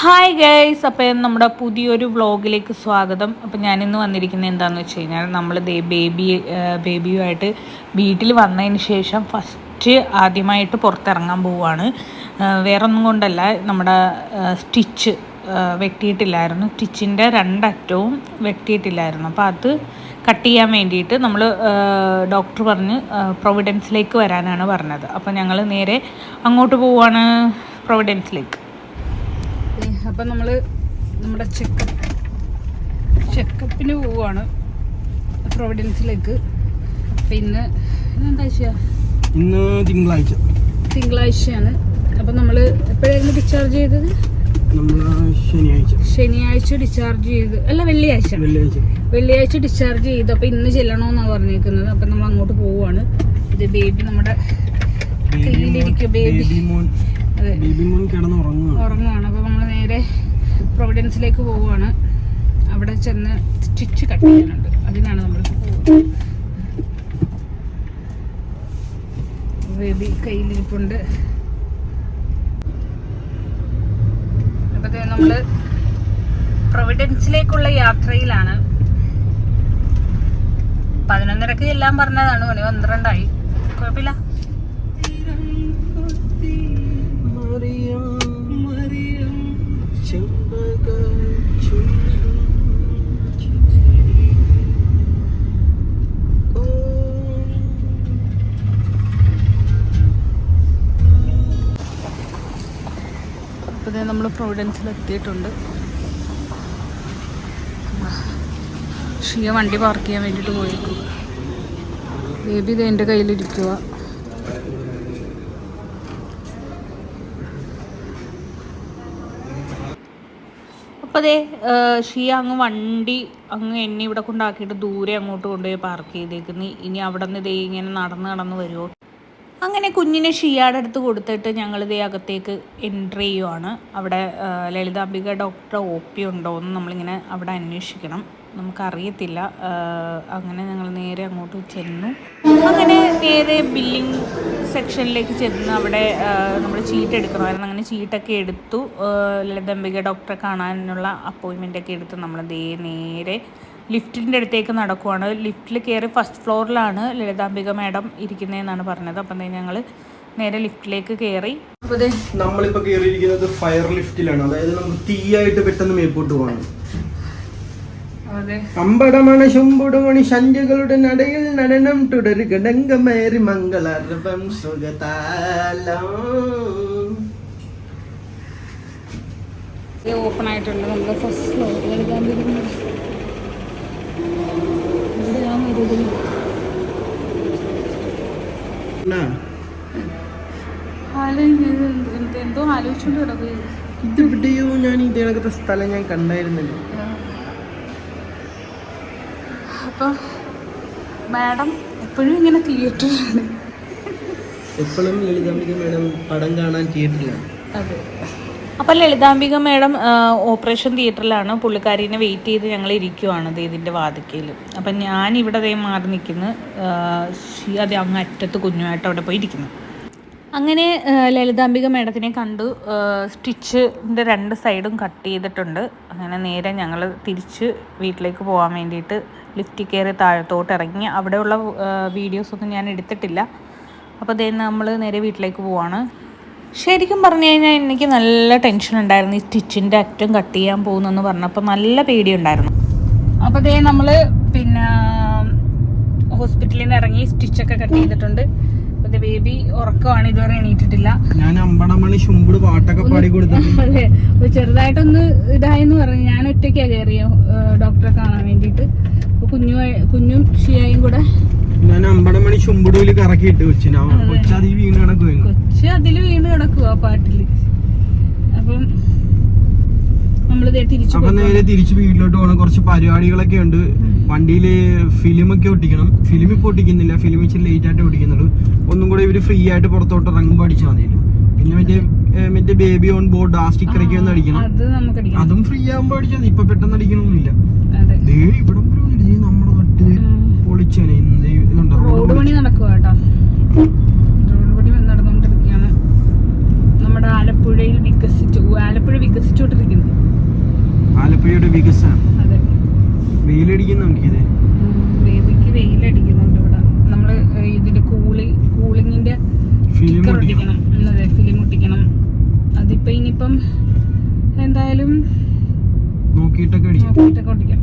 Hi guys അപ്പോൾ നമ്മുടെ പുതിയൊരു വ്ളോഗിലേക്ക് സ്വാഗതം. അപ്പം ഞാനിന്ന് വന്നിരിക്കുന്നത് എന്താണെന്ന് വെച്ച് കഴിഞ്ഞാൽ നമ്മൾ ബേബി ബേബിയുമായിട്ട് വീട്ടിൽ വന്നതിന് ശേഷം ഫസ്റ്റ് ആദ്യമായിട്ട് പുറത്തിറങ്ങാൻ പോവുകയാണ് വേറെ ഒന്നും കൊണ്ടല്ല നമ്മുടെ സ്റ്റിച്ച് വെട്ടിയിട്ടില്ലായിരുന്നു. സ്റ്റിച്ചിന്റെ രണ്ടറ്റവും വെട്ടിയിട്ടില്ലായിരുന്നു. അപ്പോൾ അത് കട്ട് ചെയ്യാൻ വേണ്ടിയിട്ട് നമ്മൾ ഡോക്ടർ പറഞ്ഞ് പ്രൊവിഡൻസിലേക്ക് വരാനാണ് പറഞ്ഞത്. അപ്പോൾ ഞങ്ങൾ നേരെ അങ്ങോട്ട് പോവുകയാണ് പ്രൊവിഡൻസിലേക്ക് അപ്പം നമ്മൾ നമ്മുടെ ചെക്കപ്പ് ചെക്കപ്പിന് പോവുകയാണ് പ്രൊവിഡൻസിലേക്ക് അപ്പം ഇന്ന് ചെയ്യുക ഇന്ന് തിങ്കളാഴ്ച. തിങ്കളാഴ്ചയാണ്. അപ്പം നമ്മൾ എപ്പോഴായിരുന്നു ഡിസ്ചാർജ് ചെയ്തത്? ശനിയാഴ്ച. ശനിയാഴ്ച ഡിസ്ചാർജ് ചെയ്ത് അല്ല വെള്ളിയാഴ്ച. വെള്ളിയാഴ്ച. വെള്ളിയാഴ്ച ഡിസ്ചാർജ് ചെയ്തു. അപ്പം ഇന്ന് ചെല്ലണമെന്നാണ് പറഞ്ഞിരിക്കുന്നത് അപ്പം നമ്മൾ അങ്ങോട്ട് പോവുകയാണ് ഇത് ബേബി നമ്മുടെ കയ്യിലിരിക്കും ബേബി മോൻ അതെ. ബേബി മോൻ കിടന്ന് ഉറങ്ങുകയാണ് അപ്പോൾ നമ്മൾ നേരെ പ്രൊവിഡൻസിലേക്ക് പോവുകയാണ്. അവിടെ ചെന്ന് സ്റ്റിച്ച് കട്ട് ചെയ്യാനുണ്ട് അതിനാണ് നമ്മൾ പോകുന്നത് കയ്യിലിരിപ്പുണ്ട്. അതൊക്കെ നമ്മൾ പ്രൊവിഡൻസിലേക്കുള്ള യാത്രയിലാണ്. പതിനൊന്നരക്ക് എല്ലാം പറഞ്ഞതാണ്. മണി പന്ത്രണ്ടായി. കുഴപ്പമില്ല. ഇത് നമ്മൾ പ്രൊവിഡൻസിൽ എത്തിയിട്ടുണ്ട് ഷിയ വണ്ടി പാർക്ക് ചെയ്യാൻ വേണ്ടിയിട്ട് പോയിരിക്കും ബേബി ഇത് എന്റെ കയ്യിലിരിക്കുക അപ്പോൾ അതെ ഷിയ അങ്ങ് വണ്ടി അങ്ങ് എന്നെ ഇവിടെ കൊണ്ടാക്കിയിട്ട് ദൂരെ അങ്ങോട്ട് കൊണ്ടുപോയി പാർക്ക് ചെയ്തേക്കുന്നു. ഇനി അവിടെ നിന്ന് ഇതേ ഇങ്ങനെ നടന്ന് നടന്ന് വരുമോ അങ്ങനെ കുഞ്ഞിനെ ഷിയാടെ അടുത്ത് കൊടുത്തിട്ട് ഞങ്ങൾ ഇതേ അകത്തേക്ക് എൻട്രി ചെയ്യുവാണ്. അവിടെ ലളിതാംബിക ഡോക്ടറെ ഒ പി ഉണ്ടോ എന്ന് നമ്മളിങ്ങനെ അവിടെ അന്വേഷിക്കണം. നമുക്കറിയത്തില്ല. അങ്ങനെ ഞങ്ങൾ നേരെ അങ്ങോട്ട് ചെന്നു. അങ്ങനെ നേരെ ബില്ലിംഗ് സെക്ഷനിലേക്ക് ചെന്ന് അവിടെ നമ്മൾ ചീട്ട് എടുക്കണമായിരുന്നു. അങ്ങനെ ചീട്ടൊക്കെ എടുത്തു. ലളിതാംബിക ഡോക്ടറെ കാണാനുള്ള അപ്പോയിൻമെന്റ് ഒക്കെ എടുത്ത് നമ്മൾ ദേ നേരെ ലിഫ്റ്റിന്റെ അടുത്തേക്ക് നടക്കുവാണ്. ലിഫ്റ്റിൽ കയറി ഫസ്റ്റ് ഫ്ലോറിലാണ് ലളിതാംബിക മാഡം ഇരിക്കുന്നതെന്നാണ് പറഞ്ഞത്. അപ്പം ഞങ്ങൾ നേരെ ലിഫ്റ്റിലേക്ക് കയറി. നമ്മളിപ്പോൾ കയറിയിരിക്കുന്നത് ഫയർ ലിഫ്റ്റിലാണ് അതായത് നമുക്ക് തീയായിട്ട് പെട്ടെന്ന് മേപ്പോട്ട് പോകണം അമ്പടമണ ശുംബുടുമണി ശഞ്ചകളുടെ നടയിൽ നടനം തുടരുക. ഡങ്കമേറി മംഗളർവം സുഗതാലം. ഓപ്പൺ ആയിട്ടുണ്ട്. നമ്മുടെ ഫസ്റ്റ് ഫ്ലോർ എന്തോ ആലോചിച്ചുകൊണ്ട് കിടക്കുകയും ഇത്. എവിടെയോ ഞാൻ ഇതേക്കത്തെ സ്ഥലം ഞാൻ കണ്ടായിരുന്നല്ലോ. അപ്പം മാഡം എപ്പോഴും ഇങ്ങനെ തിയേറ്ററിലാണ്. എപ്പോഴും ലളിതാംബിക മാഡം പടം കാണാൻ തിയേറ്ററിലാണ്. അതെ. അപ്പം ലളിതാംബിക മേഡം ഓപ്പറേഷൻ തിയേറ്ററിലാണ് പുള്ളിക്കാരീനെ വെയിറ്റ് ചെയ്ത് ഞങ്ങൾ ഇരിക്കുവാണ് ഇതിന്റെ വാതിക്കയിൽ അപ്പം ഞാൻ ഇവിടെ അതേ മാറി നിൽക്കുന്നു അതെ അങ്ങ് അറ്റത്ത് കുഞ്ഞുമായിട്ട് അവിടെ പോയി ഇരിക്കുന്നു. അങ്ങനെ ലളിതാംബിക മേഡത്തിനെ കണ്ടു. സ്റ്റിച്ചിന്റെ രണ്ട് സൈഡും കട്ട് ചെയ്തിട്ടുണ്ട്. അങ്ങനെ നേരെ ഞങ്ങൾ തിരിച്ച് വീട്ടിലേക്ക് പോകാൻ വേണ്ടിയിട്ട് ലിഫ്റ്റിൽ കയറി താഴത്തോട്ട് ഇറങ്ങി. അവിടെയുള്ള വീഡിയോസൊന്നും ഞാൻ എടുത്തിട്ടില്ല. അപ്പോൾ അതേ നമ്മൾ നേരെ വീട്ടിലേക്ക് പോവാണ്. ശരിക്കും പറഞ്ഞു കഴിഞ്ഞാൽ എനിക്ക് നല്ല ടെൻഷൻ ഉണ്ടായിരുന്നു. ഈ സ്റ്റിച്ചിന്റെ അറ്റം കട്ട് ചെയ്യാൻ പോകുന്നെന്ന് പറഞ്ഞപ്പോൾ നല്ല പേടിയുണ്ടായിരുന്നു അപ്പോൾ അതേ നമ്മൾ പിന്നെ ഹോസ്പിറ്റലിൽ നിന്ന് ഇറങ്ങി സ്റ്റിച്ചൊക്കെ കട്ട് ചെയ്തിട്ടുണ്ട്. ബേബി ഉറക്കമാണ് ഇതുവരെ എണീറ്റിട്ടില്ല. ഞാൻ അമ്പടമണി ശുംബുട് പാട്ടൊക്കെ പാടി കൊടുത്തു ചെറുതായിട്ടൊന്ന് ഇതായെന്ന് പറഞ്ഞു. ഞാൻ ഒറ്റയ്ക്കാ കയറിയ ഡോക്ടറെ കാണാൻ വേണ്ടിയിട്ട്. കുഞ്ഞു കുഞ്ഞും ഷിയായും കൂടെ ഞാൻ അമ്പടമണി ശുംബുടുവിൽ കറക്കിയിട്ട് വെച്ചു അതിൽ വീണ് കിടക്കുക കൊച്ച് അതിൽ വീണ് കിടക്കുക ആ പാട്ടിൽ. അപ്പം അപ്പൊ നേരെ തിരിച്ച് വീട്ടിലോട്ട് പോകണം കുറച്ച് പരിപാടികളൊക്കെ ഉണ്ട്. വണ്ടിയിൽ ഫിലിം ഒക്കെ ഒട്ടിക്കണം. ഫിലിം ഇപ്പൊ ഒട്ടിക്കുന്നില്ല. ഫിലിം ഇച്ചിരി ലേറ്റ് ആയിട്ട് ഒട്ടിക്കുന്നുള്ളൂ. ഒന്നും കൂടെ ഇവർ ഫ്രീ ആയിട്ട് പുറത്തോട്ട് ഇറങ്ങുമ്പോൾ അടിച്ചാൽ മതിയല്ലോ. പിന്നെ മറ്റേ മറ്റേ ബേബി ഓൺ ബോർഡ് ആ സ്റ്റിക്കർ ഒക്കെ ഒന്ന് അടിക്കണം. അത് ഫ്രീ ആകുമ്പോ അടിച്ചാൽ ഇപ്പൊ പെട്ടെന്ന് അടിക്കണമൊന്നുമില്ല. ഇവിടെ നമ്മുടെ കട്ട് പൊളിച്ചനെ ഇതുണ്ടോ വെയിലടിക്കുന്നുണ്ട് ഇത്. ബേബിക്ക് വെയിലടിക്കുന്നുണ്ട് ഇവിടെ. നമ്മൾ ഇതിന്റെ കൂളി കൂളിങ്ങിന്റെ ഫിലിം ഒട്ടിക്കണം അതെ ഫിലിം ഒട്ടിക്കണം അതിപ്പോ ഇനിയിപ്പം എന്തായാലും നോക്കിയിട്ടൊക്കെ നോക്കിയിട്ടൊക്കെ ഒട്ടിക്കാം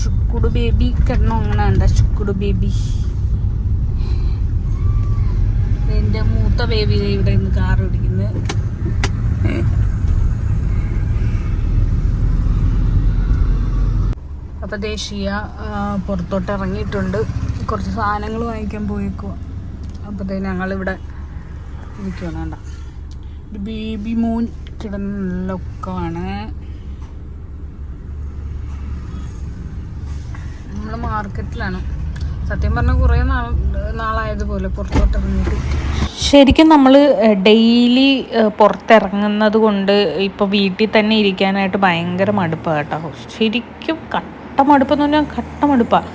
ചുക്കുടു ബേബി കിടന്നു അങ്ങനെ ചുക്കുടു ബേബി. എന്റെ മൂത്ത ബേബി ഇവിടെ നിന്ന് കാർ ഓടിക്കുന്നത് അപ്പൊ ദേശീയ പുറത്തോട്ട് ഇറങ്ങിയിട്ടുണ്ട്. കുറച്ച് സാധനങ്ങൾ വാങ്ങിക്കാൻ പോയേക്കുവാ. അപ്പോൾ ഞങ്ങളിവിടെ ഇരിക്കുവാണ് വേണ്ട. ബേബി മൂൻ കിടന്നൊക്കെയാണ് നമ്മൾ മാർക്കറ്റിലാണ് സത്യം പറഞ്ഞാൽ കുറേ നാൾ നാളായതുപോലെ പുറത്തോട്ട് ഇറങ്ങിയിട്ട് ശരിക്കും നമ്മൾ ഡെയിലി പുറത്തിറങ്ങുന്നത് കൊണ്ട് ഇപ്പോൾ വീട്ടിൽ തന്നെ ഇരിക്കാനായിട്ട് ഭയങ്കര മടുപ്പാണ് കേട്ടോ. ശരിക്കും കട്ട മടുപ്പ് എന്ന് പറഞ്ഞാൽ കട്ട മടുപ്പാണ്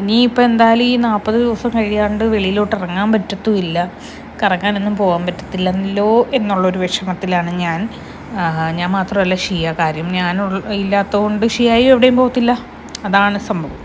ഇനിയിപ്പോൾ എന്തായാലും ഈ നാൽപ്പത് ദിവസം കഴിയാണ്ട് വെളിയിലോട്ട് ഇറങ്ങാൻ പറ്റത്തുമില്ല. കറങ്ങാനൊന്നും പോകാൻ പറ്റത്തില്ലല്ലോ എന്നുള്ളൊരു വിഷമത്തിലാണ് ഞാൻ. ഞാൻ മാത്രമല്ല ഷിയ കാര്യം. ഞാൻ ഇല്ലാത്തതുകൊണ്ട് ഷിയായും എവിടെയും പോകത്തില്ല. അതാണ് സംഭവം.